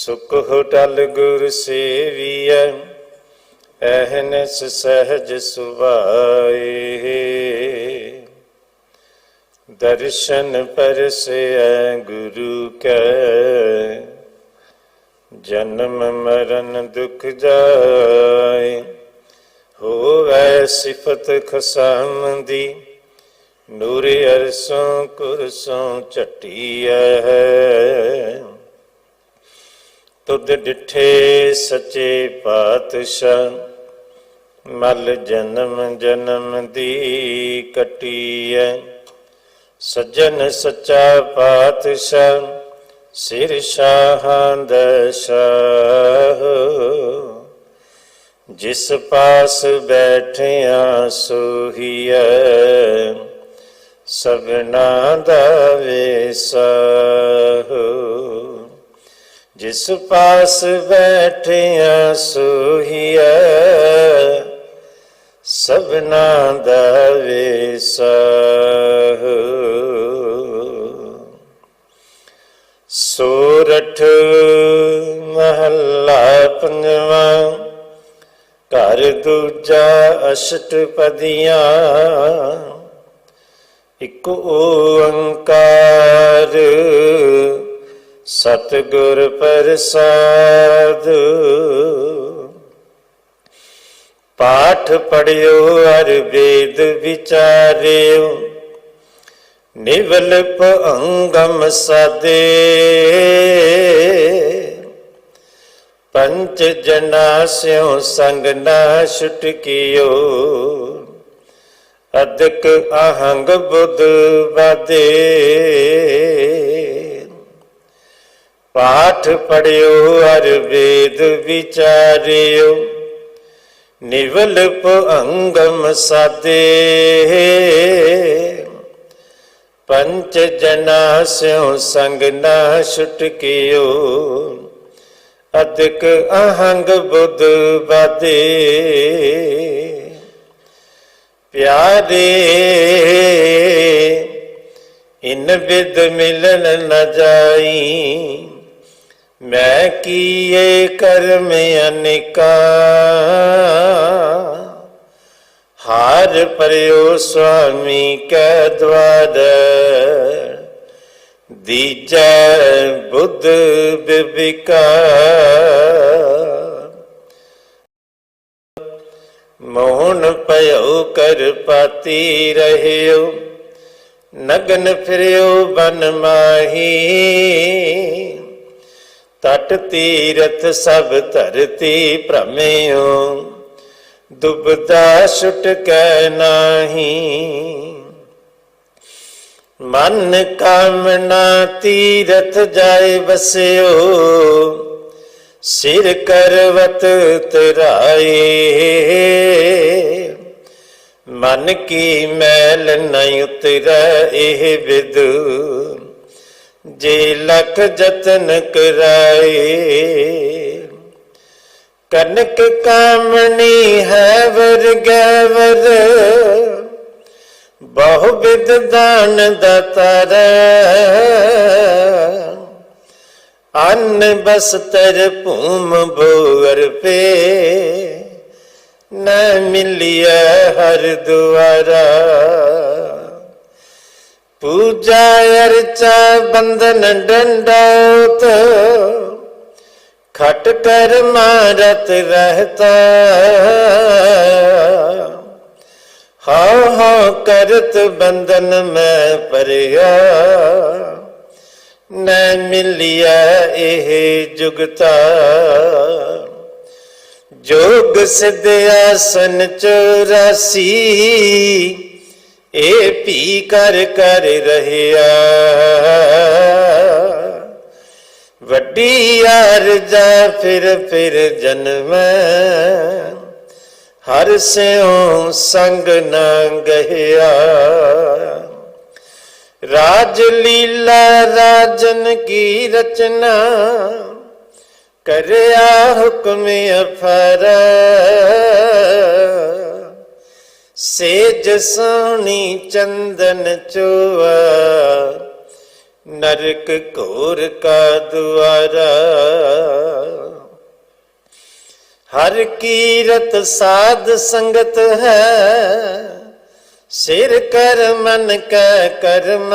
ਸੁਖ ਹੋਟਲ ਗੁਰ ਸੇਵੀਐ ਐਹਨਸ ਸਹਜ ਸੁਭਾਏ। ਦਰਸ਼ਨ ਪਰਸੈ ਗੁਰੂ ਕੈ, ਜਨਮ ਮਰਨ ਦੁਖ ਜਾਏ। ਹੋਵੈ ਸਿਫਤ ਖਸਮ ਦੀ ਨੂਰ ਅਰਸੋਂ ਕੁਰਸੋਂ ਝਟੀਐ ਤੁਧ ਡਿਠੇ ਸੱਚੇ ਪਾਤਸ਼ਾਹ, ਮਲ ਜਨਮ ਜਨਮ ਦੀ ਕਟੀਐ। ਸੱਜਣ ਸੱਚਾ ਪਾਤਸ਼ਾਹ, ਸਿਰ ਸ਼ਾਹਾਂ ਦਾ ਜਿਸ ਪਾਸ ਬੈਠਿਆ ਸੋਹੀਐ, ਸਭਨਾ ਦਾ ਵੇਸਾਹੋ ਜਿਸ ਪਾਸ ਬੈਠਿਆ ਸੋਹੀਐ, ਸਭਨਾ ਦਾ ਵੇਸਾਹੋ। ਸੋਰਠ ਮਹੱਲਾ ਪੰਜਵਾ, ਘਰ ਦੂਜਾ ਅਸ਼ਟਪਦੀਆਂ। ਇਕ ਓੰਕਾਰ ਸਤਿਗੁਰ ਪ੍ਰਸਾਦ। ਪਾਠ ਪੜਿਓ ਅਰ ਵੇਦ ਵਿਚਾਰਿਓ। ਨਿਵਲਪ ਅੰਗਮ ਸਦੇ। ਪੰਚ ਜਨਾ ਸਿਉ ਸੰਗ ਨਾ ਛੁਟਕਿਓ ਅਦਕ ਅਹੰਗ ਬੁੱਧ ਬਾਦੇ ਪਾਠ ਪੜਿਓ ਅਰ ਵੇਦ ਵਿਚਾਰਿਓ। ਨਿਵਲਪ ਅੰਗਮ ਸਾਦੇ। ਪੰਚ ਜਨਾ ਸਿਉ ਸੰਗ ਨਾ ਛੁਟਕਿਓ ਅਦਕ ਅਹੰਗ ਬੁੱਧ ਬਾਦੇ ਪਿਆਰੇ, ਇਨ ਬਿਦ ਮਿਲਨ ਨ ਜਾਈ। ਮੈਂ ਕੀਏ ਕਰਮ ਅਨਿਕਾ, ਹਾਰ ਪਰਿਓ ਸੁਆਮੀ ਕੈ ਦਵਾਰ। ਦੀਜੈ ਬੁੱਧ ਬਿਬਿਕਾ ਮੋਹਨ ਪਇਓ ਕਰ ਪਾਤੀ ਰਹਿਓ, ਨਗਨ ਫਿਰਿਓ ਬਨ ਮਾਹੀ। ਤਟ ਤੀਰਥ ਸਭ ਧਰਤੀ ਭ੍ਰਮਿਓ, ਦੁਬਦਾ ਛੁਟ ਕੈ ਨਾਹੀ। ਮਨ ਕਾਮਨਾ ਤੀਰਥ ਜਾਏ ਬਸਿਓ ਸਿਰ ਕਰਵਤ ਤਰਾਏ ਮਨ ਕੀ ਮੈਲ ਨਹੀਂ ਉਤਰੈ ਇਹ ਵਿਦ ਜੇ ਲਖ ਜਤਨ ਕਰਾਏ, ਕਨਕ ਕਾਮਣੀ ਹੈ ਵਰ ਬਹੁ ਵਿਦ ਦਾਨ ਦਤਰ ਅੰਨ ਬਸਤਰ ਭੂਮ ਭੂਰ ਪੇ, ਨ ਮਿਲਿਆ ਹਰ ਦੁਆਰਾ। ਪੂਜਾ ਅਰਚਾ ਬੰਦਨ ਡੰਡੋਤ ਖਟ ਕਰ ਮਾਰਤ ਰਹਤਾ। ਹਾਂ ਹਾਂ ਕਰਤ ਬੰਦਨ ਮੈਂ ਪਰਿਆ ਨ ਮਿਲਿਆ ਇਹ ਜੁਗਤਾ। ਜੋਗ ਸਿਧ ਆਸਨ ਚੌਰਾਸੀ ਇਹ ਭੀ ਕਰ ਕਰ ਰਹਿਆ। ਵੱਡੀ ਅਰਜਾ ਫਿਰ ਫਿਰ ਜਨਮ। ਹਰ ਸਿਉ ਸੰਗ ਨਾ ਗਹਿਆ। ਰਾਜ ਲੀਲਾ ਰਾਜਨ ਕੀ ਰਚਨਾ। ਕਰਿਆ ਹੁਕਮ ਅਫਰ। ਸੇਜ ਸੋਣੀ ਚੰਦਨ ਚੋਆ ਨਰਕ ਘੋਰ ਕਾ ਦੁਆਰਾ। ਹਰ ਕੀਰਤ ਸਾਧ ਸੰਗਤ ਹੈ, ਸਿਰ ਕਰ ਮਨ ਕੈ ਕਰਮ।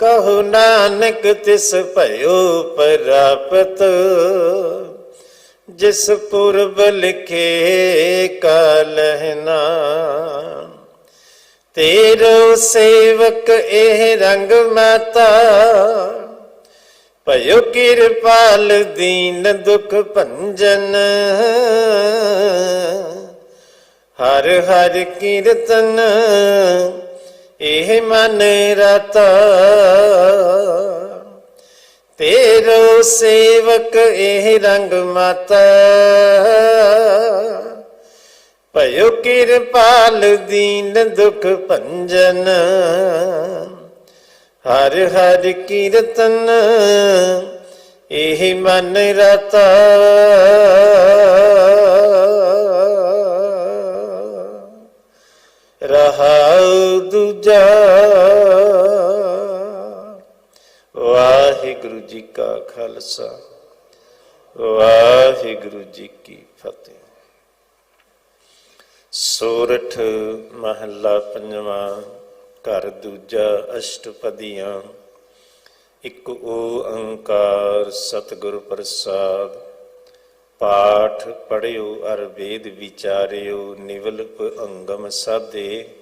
ਕਹੋ ਨਾਨਕ ਤਿਸ ਭਇਓ ਪ੍ਰਾਪਤ। ਜਿਸ ਪੁਰਬ ਲਿਖੇ ਕਾਲਹਿਨਾ ਤੇਰੋ ਸੇਵਕ ਇਹ ਰੰਗ ਮਾਤਾ, ਭਇਓ ਕਿਰਪਾਲ ਦੀਨ ਦੁਖ ਭੰਜਨ। ਹਰ ਹਰ ਕੀਰਤਨ ਇਹ ਮਨ ਰਤਾ। ਤੇਰੋ ਸੇਵਕ ਇਹ ਰੰਗ ਮਾਤਾ। ਭਇਓ ਕਿਰਪਾਲ ਦੀਨ ਦੁਖ ਭੰਜਨ। ਹਰ ਹਰ ਕੀਰਤਨ ਇਹ ਮਨ ਰਤਾ। ਰਹਾਉ ਦੂਜਾ ਖਾਲਸਾ। ਵਾਹਿਗੁਰੂ ਜੀ ਕੀ ਫਤਿਹ। ਸੋਰਠ ਮਹੱਲਾ ਪੰਜਵਾਂ, ਘਰ ਦੂਜਾ ਅਸ਼ਟਪਦੀਆਂ। ਇੱਕ ਓੰਕਾਰ ਸਤਿਗੁਰ ਪ੍ਰਸਾਦ। ਪਾਠ ਪੜਿਓ ਅਰ ਵੇਦ ਵਿਚਾਰਿਓ, ਨਿਵਲਪ ਅੰਗਮ ਸਾਧੇ।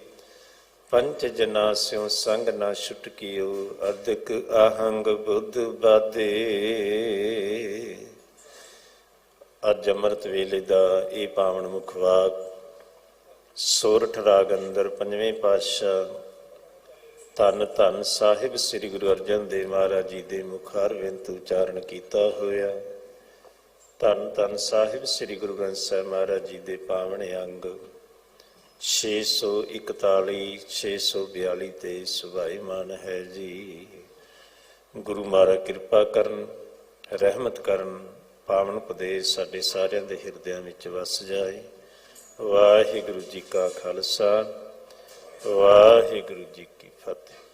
ਪੰਚ ਜਨਾ ਸਿਉ ਸੰਗ ਨਾ ਛੁਟਕਿਓ ਅਦਕ ਆਹੰਗ ਬੁੱਧ ਬਾਦੇ। ਅੱਜ ਅੰਮ੍ਰਿਤ ਵੇਲੇ ਦਾ ਇਹ ਪਾਵਨ ਮੁਖਵਾਕ ਸੋਰਠ ਰਾਗ ਅੰਦਰ ਪੰਜਵੇਂ ਪਾਤਸ਼ਾਹ ਧੰਨ ਧੰਨ ਸਾਹਿਬ ਸ੍ਰੀ ਗੁਰੂ ਅਰਜਨ ਦੇਵ ਮਹਾਰਾਜ ਜੀ ਦੇ ਮੁਖਾਰ ਵਿੰਤ ਉਚਾਰਨ ਕੀਤਾ ਹੋਇਆ। ਧੰਨ ਧੰਨ ਸਾਹਿਬ ਸ੍ਰੀ ਗੁਰੂ ਗ੍ਰੰਥ ਸਾਹਿਬ ਮਹਾਰਾਜ ਜੀ ਦੇ ਪਾਵਨ ਅੰਗ। 641 642 ਤੇ ਸੁਭਾਈਮਾਨ ਹੈ ਜੀ। ਗੁਰੂ ਮਹਾਰਾਜ ਕਿਰਪਾ ਕਰਨ, ਰਹਿਮਤ ਕਰਨ, ਪਾਵਨ ਉਪਦੇਸ਼ ਸਾਡੇ ਸਾਰਿਆਂ ਦੇ ਹਿਰਦਿਆਂ ਵਿੱਚ ਵਸ ਜਾਏ। ਵਾਹਿਗੁਰੂ ਜੀ ਕਾ ਖਾਲਸਾ, ਵਾਹਿਗੁਰੂ ਜੀ ਕੀ ਫਤਿਹ।